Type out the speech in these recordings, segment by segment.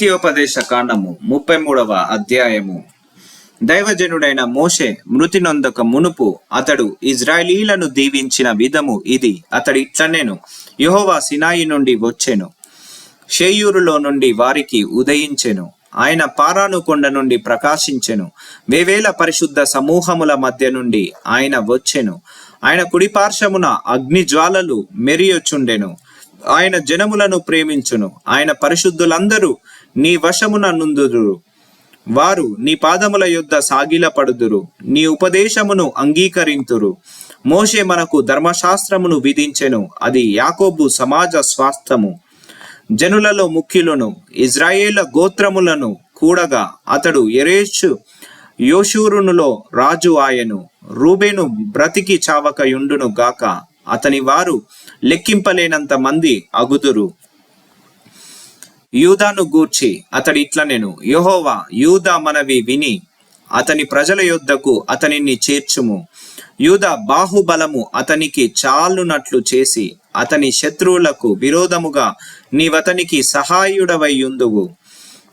నిత్యోపదేశ కాండము ముప్పై మూడవ అధ్యాయము. దైవజనుడైన మోషే మృతి నొందక మునుపు అతడు ఇజ్రాయలీలను దీవించిన విధము ఇది. అతడి ఇట్లనేను యహోవా సినాయి నుండి వచ్చెను షేయూరులో నుండి వారికి ఉదయించెను ఆయన పారాను కొండ నుండి ప్రకాశించెను వేవేల పరిశుద్ధ సమూహముల మధ్య నుండి ఆయన వచ్చెను ఆయన కుడిపార్శ్వమున అగ్ని జ్వాలలు మెరియొచుండెను ఆయన జనములను ప్రేమించును ఆయన పరిశుద్ధులందరూ నీ వశమున నుందురు వారు నీ పాదముల యొద్ద సాగిలపడుదురు. నీ ఉపదేశమును అంగీకరింతురు. మోషే మనకు ధర్మశాస్త్రమును విధించెను. అది యాకోబు సమాజ స్వాస్థము. జనులలో ముఖ్యులను ఇజ్రాయేల గోత్రములను కూడగా అతడు ఎరేషు యోషూరునులో రాజు ఆయను. రూబేను బ్రతికి చావకయుండును గాక అతని వారు లెక్కింపలేనంత మంది అగుదురు. యూదాను గూర్చి అతడి ఇట్ల నేను యహోవా యూదా మనవి విని అతని ప్రజల యొద్దకు అతనిని చేర్చుము. యూద బాహుబలము అతనికి చాలునట్లు చేసి అతని శత్రువులకు విరోధముగా నీవతనికి సహాయుడవైయుందువు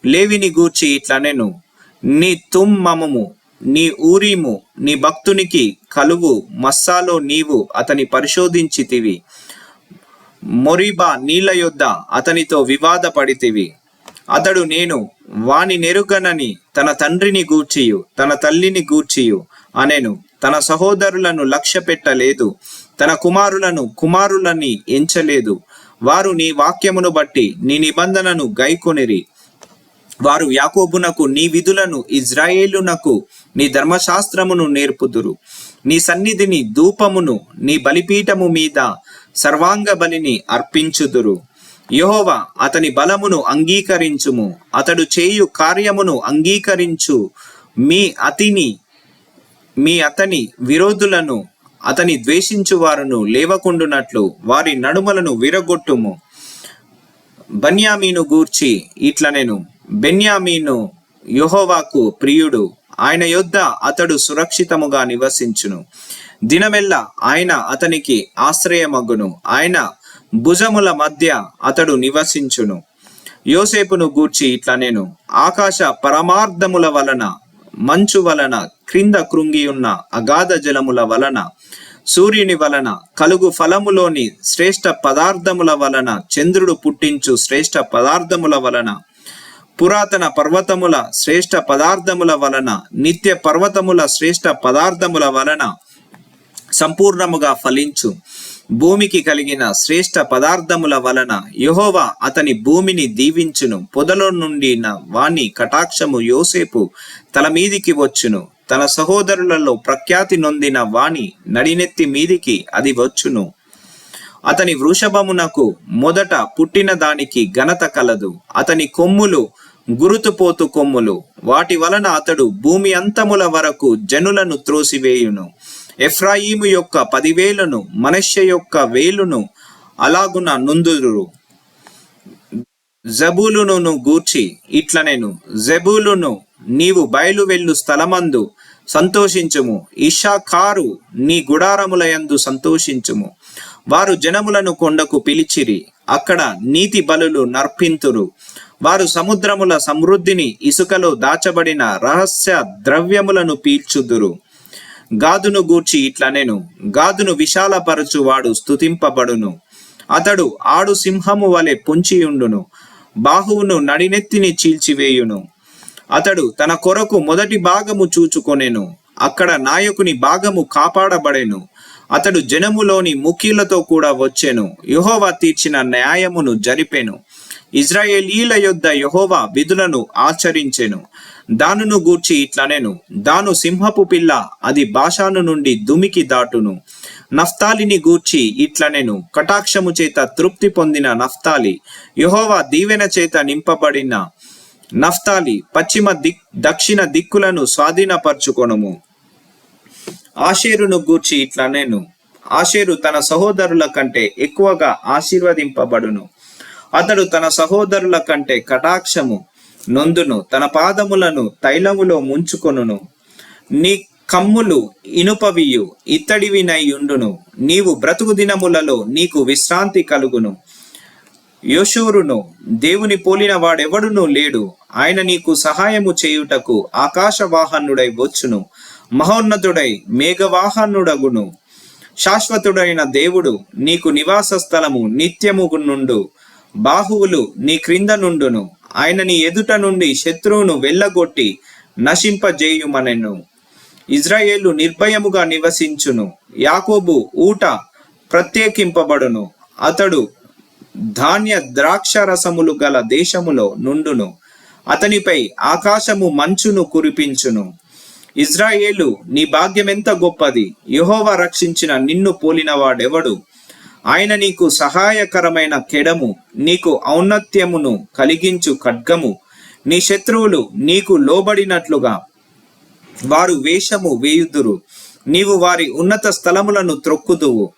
లేవిని గూర్చి ఇట్లనెను నీ తుమ్మమము నీ ఊరీము నీ భక్తునికి కలువు మస్సాలో నీవు అతని పరిశోధించితివి. మొరీబా నీళ్ళ యొద్ద అతనితో వివాదపడితివి. అతడు నేను వాని నెరుగనని తన తండ్రిని గూర్చియు తన తల్లిని గూర్చియు అనెను. తన సహోదరులను లక్ష్య పెట్టలేదు తన కుమారులను కుమారులని ఎంచలేదు. వారు నీ వాక్యమును బట్టి నీ నిబంధనను గైకొనిరి. వారు యాకోబునకు నీ విధులను ఇజ్రాయేలునకు నీ ధర్మశాస్త్రమును నేర్పుదురు. నీ సన్నిధిని ధూపమును నీ బలిపీఠము మీద సర్వాంగ బలిని అర్పించుదురు. యహోవ అతని బలమును అంగీకరించుము. అతడు చేయు కార్యమును అంగీకరించు. మీ అతిని మీ అతని విరోధులను అతని ద్వేషించు వారును లేవకుండునట్లు వారి నడుమలను విరగొట్టుము. బన్యామీను గూర్చి ఇట్ల నేను బెన్యామీను యెహోవాకు ప్రియుడు. ఆయన యొద్ద అతడు సురక్షితముగా నివసించును. దినమెల్లా ఆయన అతనికి ఆశ్రయమగును. ఆయన భుజముల మధ్య అతడు నివసించును. యోసేపును గూర్చి ఇట్లా నేను. ఆకాశ పరమార్థముల వలన మంచు వలన క్రింద కృంగి ఉన్న అగాధ జలముల వలన సూర్యుని వలన కలుగు ఫలములోని శ్రేష్ట పదార్థముల వలన చంద్రుడు పుట్టించు శ్రేష్ఠ పదార్థముల వలన పురాతన పర్వతముల శ్రేష్ఠ పదార్థముల వలన నిత్య పర్వతముల శ్రేష్ఠ పదార్థముల వలన సంపూర్ణముగా ఫలించు. భూమికి కలిగిన శ్రేష్ఠ పదార్థముల వలన యహోవా అతని భూమిని దీవించును. పొదలో నుండి వాణి కటాక్షము యోసేపు తల మీదికి వచ్చును. తన సహోదరులలో ప్రఖ్యాతి నొందిన వాణి నడినెత్తి మీదికి అది వచ్చును. అతని వృషభమునకు మొదట పుట్టిన దానికి ఘనత కలదు. అతని కొమ్ములు గురుతుపోతు కొమ్ములు. వాటి వలన అతడు భూమి అంతముల వరకు జనులను త్రోసివేయును. ఎఫ్రాయిము యొక్క పదివేలను మనష్య యొక్క వేలును అలాగున నుందురు జబూలును గూర్చి ఇట్ల నేను జబూలును నీవు బయలు వెళ్ళు స్థలమందు సంతోషించుము. ఇషాకారు నీ గుడారములయందు సంతోషించుము. వారు జనములను కొండకు పిలిచిరి. అక్కడ నీతి బలులు నర్పింతురు. వారు సముద్రముల సమృద్ధిని ఇసుకలో దాచబడిన రహస్య ద్రవ్యములను పీల్చుదురు. గాదును గూర్చి ఇట్లనెను. గాదును విశాలపరచువాడు స్తుతింపబడును. అతడు ఆడు సింహము వలె పొంచియుండును. బాహువును నడినెత్తిని చీల్చివేయును. అతడు తన కొరకు మొదటి భాగము చూచుకొనెను. అక్కడ నాయకుని భాగము కాపాడబడెను. అతడు జనములోని ముఖ్యులతో కూడా వచ్చెను. యహోవా తీర్చిన న్యాయమును జరిపెను. ఇజ్రాయేలీల యొద్ద యహోవా విధులను ఆచరించెను. దానును గూర్చి ఇట్లనెను. దాను సింహపు పిల్ల అది భాషాను నుండి దుమికి దాటును. నఫ్తాలిని గూర్చి ఇట్లనెను. కటాక్షము చేత తృప్తి పొందిన నఫ్తాలి యహోవా దీవెన చేత నింపబడిన నఫ్తాలి పశ్చిమ దిక్ దక్షిణ దిక్కులను స్వాధీనపరచుకొనుము. ఆషేరును గూర్చి ఇట్లా నేను ఆషేరు తన సహోదరుల కంటే ఎక్కువగా ఆశీర్వదింపబడును. అతడు తన సహోదరుల కంటే కటాక్షము నొందును తన పాదములను తైలములో ముంచుకొనును. నీ కమ్ములు ఇనుపవియు ఇత్తడివినై ఉండును. నీవు బ్రతుకు దినములలో నీకు విశ్రాంతి కలుగును. యోషూరును దేవుని పోలిన వాడెవడునూ లేడు. ఆయన నీకు సహాయము చేయుటకు ఆకాశవాహనుడై వచ్చును. మహోన్నతుడై మేఘవాహనుడగును. శాశ్వతుడైన దేవుడు నీకు నివాస స్థలము నిత్యము నుండు బాహువులు నీ క్రింద నుండును ఆయన నీ ఎదుట నుండి శత్రువును వెళ్ళగొట్టి నశింపజేయుమనెను. ఇజ్రాయేలు నిర్భయముగా నివసించును యాకోబు ఊట ప్రత్యేకింపబడును అతడు ధాన్య ద్రాక్ష రసములు గల దేశములో నుండును అతనిపై ఆకాశము మంచును కురిపించును. ఇజ్రాయేలు నీ భాగ్యమెంత గొప్పది. యెహోవా రక్షించిన నిన్ను పోలినవాడెవడు? ఆయన నీకు సహాయకరమైన కెడము నీకు ఔన్నత్యమును కలిగించు ఖడ్గము. నీ శత్రువులు నీకు లోబడినట్లుగా వారు వేషము వేయుదురు. నీవు వారి ఉన్నత స్థలములను త్రొక్కుదువు.